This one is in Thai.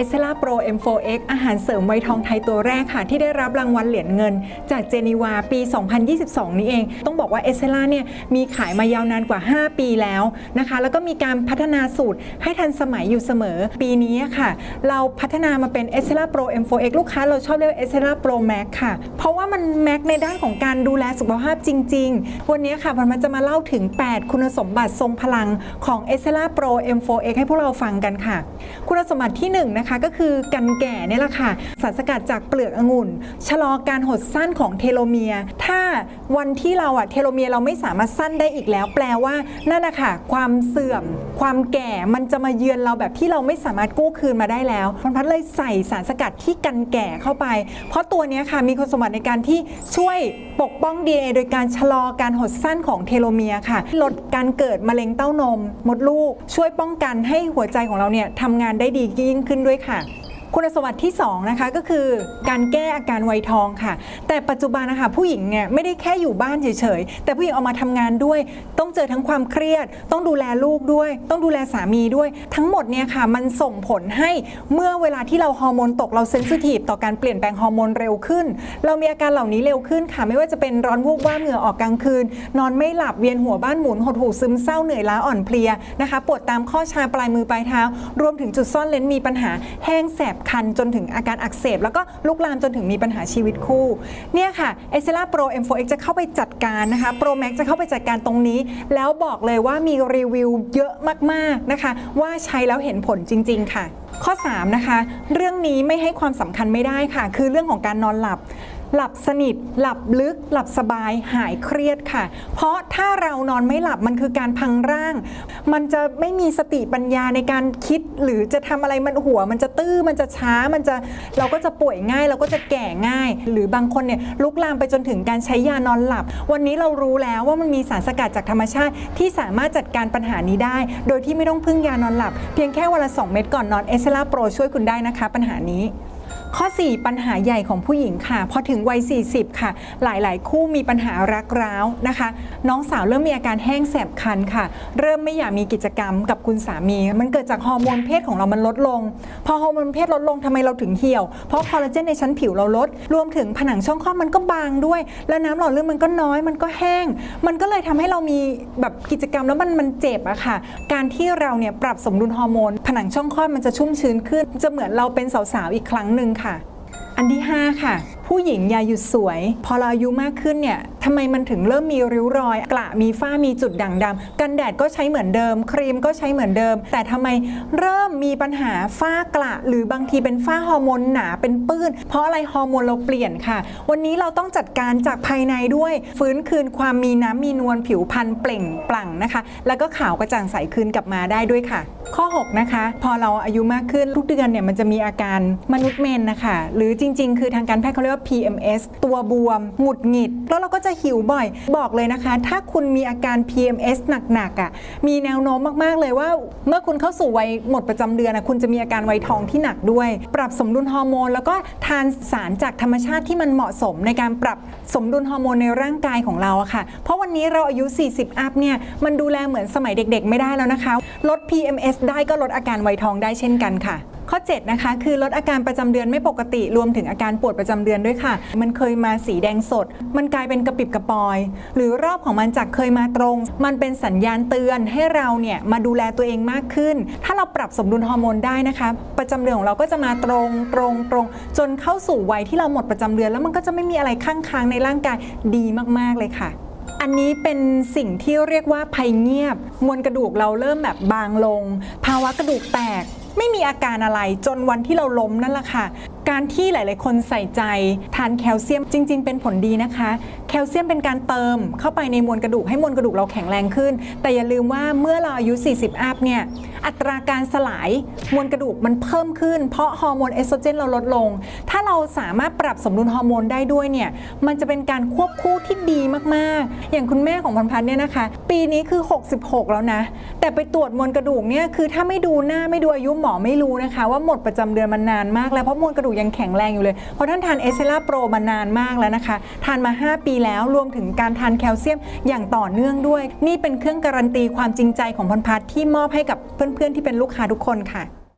e s เ e ล่าโปร M4X อาหารเสริมไวท์ทองไทยตัวแรกค่ะ ที่ได้รับรางวัลเหรียญเงิน จากเจนีวาปี 2022 นี้เอง ต้องบอกว่า e s เ e ล่าเนี่ยมีขายมายาวนานกว่า 5 ปีแล้วนะคะ แล้วก็มีการพัฒนาสูตรให้ทันสมัยอยู่เสมอ ปีนี้ค่ะ เราพัฒนามาเป็น e s เ e ล่าโปร M4X ลูกค้าเราชอบเรียก e s เ e ล่าโปร Max ค่ะ เพราะว่ามัน Max ในด้านของการดูแลสุขภาพจริง ๆ วันนี้ค่ะพันมันจะมาเล่าถึง 8 คุณสมบัติทรงพลังของ e s เ e ล่าโปร M4X ให้พวกเราฟังกันค่ะ คุณสมบัติที่1นะคะก็คือกันแก่เนี่ยแหละค่ะสารสกัดจากเปลือกองุ่น ชะลอการหดสั้นของเทโลเมียร์ถ้าวันที่เราอะเทโลเมียร์เราไม่สามารถสั้นได้อีกแล้ว แปลว่านั่นนะคะความเสื่อม ความแก่มันจะมาเยือนเราแบบที่เราไม่สามารถกู้คืนมาได้แล้วพันพัดเลยใส่สารสกัดที่กันแก่เข้าไป เพราะตัวนี้ค่ะมีคุณสมบัติในการที่ช่วยปกป้อง DNA โดยการชะลอการหดสั้นของเทโลเมียร์ค่ะ ลดการเกิดมะเร็งเต้านม มดลูก ช่วยป้องกันให้หัวใจของเราเนี่ยทำงานได้ดียิ่งขึ้นด้วยด้วยค่ะ คุณสมบัติที่2นะคะก็คือการแก้อาการไวยทองค่ะ แต่ปัจจุบันนะคะผู้หญิงเนี่ยไม่ได้แค่อยู่บ้านเฉยๆแต่ผู้หญิงออกมาทำงานด้วย ต้องเจอทั้งความเครียด ต้องดูแลลูกด้วย ต้องดูแลสามีด้วย ทั้งหมดเนี่ยค่ะมันส่งผลให้เมื่อเวลาที่เราฮอร์โมนตกเราเซนซิทีฟต่อการเปลี่ยนแปลงฮอร์โมนเร็วขึ้น เรามีอาการเหล่านี้เร็วขึ้นค่ะ ไม่ว่าจะเป็นร้อนวูบว่าเหงื่อออกกลางคืน นอนไม่หลับเวียนหัวบ้านหมุนหดหูซึมเศร้าเหนื่อยล้าอ่อนเพลียนะคะปวดตามข้อชาปลายมือปลายเท้า รวมถึงจุดซ่อนเลนมีปัญหาแห้งแสบคันจนถึงอาการอักเสบ แล้วก็ลุกลามจนถึงมีปัญหาชีวิตคู่ เนี่ยค่ะเอเซล่าโปร M4X จะเข้าไปจัดการนะคะโปรแม็กจะเข้าไปจัดการตรงนี้ แล้วบอกเลยว่ามีรีวิวเยอะมากๆนะคะ ว่าใช้แล้วเห็นผลจริง ๆ ค่ะ ข้อ 3 นะคะ เรื่องนี้ไม่ให้ความสำคัญไม่ได้ค่ะ คือเรื่องของการนอนหลับ หลับสนิท หลับลึก หลับสบายหายเครียดค่ะ เพราะถ้าเรานอนไม่หลับมันคือการพังร่าง มันจะไม่มีสติปัญญาในการคิด หรือจะทำอะไรมันหัว มันจะตื้อมันจะช้ามันจะเราก็จะป่วยง่าย เราก็จะแก่ง่าย หรือบางคนเนี่ยลุกลามไปจนถึงการใช้ยานอนหลับ วันนี้เรารู้แล้วว่ามันมีสารสกัดจากธรรมชาติที่สามารถจัดการปัญหานี้ได้ โดยที่ไม่ต้องพึ่งยานอนหลับ เพียงแค่วันละ2เม็ดก่อนนอนเอสเซล่าโปรช่วยคุณได้นะคะ ปัญหานี้ ข้อ 4 ปัญหาใหญ่ของผู้หญิงค่ะ พอถึงวัย 40 ค่ะ หลาย ๆ คู่มีปัญหารักร้าวนะคะ น้องสาวเริ่มมีอาการแห้งแสบคันค่ะ เริ่มไม่อยากมีกิจกรรมกับคุณสามี มันเกิดจากฮอร์โมนเพศของเรามันลดลง พอฮอร์โมนเพศลดลงทำไมเราถึงเหี่ยว เพราะคอลลาเจนในชั้นผิวเราลด รวมถึงผนังช่องคลอดมันก็บางด้วย แล้วน้ำหล่อลื่นมันก็น้อย มันก็แห้ง มันก็เลยทำให้เรามีแบบกิจกรรมแล้วมันมันเจ็บอะค่ะ การที่เราเนี่ยปรับสมดุลฮอร์โมน ผนังช่องคลอดมันจะชุ่มชื้นขึ้น จะเหมือนเราเป็นสาวๆอีกครั้งหนึ่งค่ะ อันที่ 5 ค่ะ ผู้หญิงอย่าหยุดสวย พอเราอายุมากขึ้นเนี่ยทำไมมันถึงเริ่มมีริ้วรอย กระมีฝ้ามีจุดด่างดำกันแดดก็ใช้เหมือนเดิม ครีมก็ใช้เหมือนเดิม แต่ทำไมเริ่มมีปัญหาฝ้ากระ หรือบางทีเป็นฝ้าฮอร์โมนหนาเป็นปื้น เพราะอะไรฮอร์โมนเราเปลี่ยนค่ะ วันนี้เราต้องจัดการจากภายในด้วย ฟื้นคืนความมีน้ำมีนวลผิวพรรณเปล่งปลั่งนะคะ แล้วก็ขาวกระจ่างใสคืนกลับมาได้ด้วยค่ะ ข้อ 6 นะคะ พอเราอายุมากขึ้นทุกเดือนเนี่ยมันจะมีอาการมนุษย์เมนนะคะ หรือจริง ๆ คือทางการแพทย์เขาเรียกว่า PMS ตัวบวมหงุดหงิด แล้วเราก็จะหิวบ่อย บอกเลยนะคะ ถ้าคุณมีอาการ PMS หนักๆอะมีแนวโน้มมากๆเลยว่า เมื่อคุณเข้าสู่วัยหมดประจำเดือนอะคุณจะมีอาการไวยทองที่หนักด้วย ปรับสมดุลฮอร์โมน แล้วก็ทานสารจากธรรมชาติที่มันเหมาะสมในการปรับสมดุลฮอร์โมนในร่างกายของเราอะค่ะ เพราะวันนี้เราอายุ 40 อัพเนี่ยมันดูแลเหมือนสมัยเด็กๆ ไม่ได้แล้วนะคะ ลด PMS ได้ก็ลดอาการไวยทองได้เช่นกันค่ะ ข้อ 7 นะคะ คือลดอาการประจำเดือนไม่ปกติรวมถึงอาการปวดประจำเดือนด้วยค่ะ มันเคยมาสีแดงสด มันกลายเป็นกระปิบกระปอย หรือรอบของมันจากเคยมาตรง มันเป็นสัญญาณเตือนให้เราเนี่ยมาดูแลตัวเองมากขึ้น ถ้าเราปรับสมดุลฮอร์โมนได้นะคะ ประจำเดือนของเราก็จะมาตรงตรงตรง จนเข้าสู่วัยที่เราหมดประจำเดือน แล้วมันก็จะไม่มีอะไรข้างค้างในร่างกายดีมากๆเลยค่ะอันนี้เป็นสิ่งที่เรียกว่าภัยเงียบ มวลกระดูกเราเริ่มแบบบางลง ภาวะกระดูกแตกไม่มีอาการอะไรจนวันที่เราล้มนั่นแหละค่ะ การที่หลาย ๆ คนใส่ใจทานแคลเซียมจริง ๆ เป็นผลดีนะคะ แคลเซียมเป็นการเติมเข้าไปในมวลกระดูกให้มวลกระดูกเราแข็งแรงขึ้น แต่อย่าลืมว่าเมื่อเราอายุ 40 อัพเนี่ยอัตราการสลายมวลกระดูกมันเพิ่มขึ้น เพราะฮอร์โมนเอสโตรเจนเราลดลง ถ้าเราสามารถปรับสมดุลฮอร์โมนได้ด้วยเนี่ยมันจะเป็นการควบคู่ที่ดีมากๆ อย่างคุณแม่ของพันพันเนี่ยนะคะ ปีนี้คือ 66 แล้วนะ แต่ไปตรวจมวลกระดูกเนี่ยคือถ้าไม่ดูหน้าไม่ดูอายุหมอไม่รู้นะคะ ว่าหมดประจำเดือนมันนานมากแล้วเพราะมวลกระดูกยังแข็งแรงอยู่เลย เพราะท่านทานเอเซล่าโปรมานานมากแล้วนะคะ ทานมา 5 ปีแล้วรวมถึงการทานแคลเซียมอย่างต่อเนื่องด้วย นี่เป็นเครื่องการันตีความจริงใจของพันพัฒน์ที่มอบให้กับเพื่อนๆที่เป็นลูกค้าทุกคนค่ะ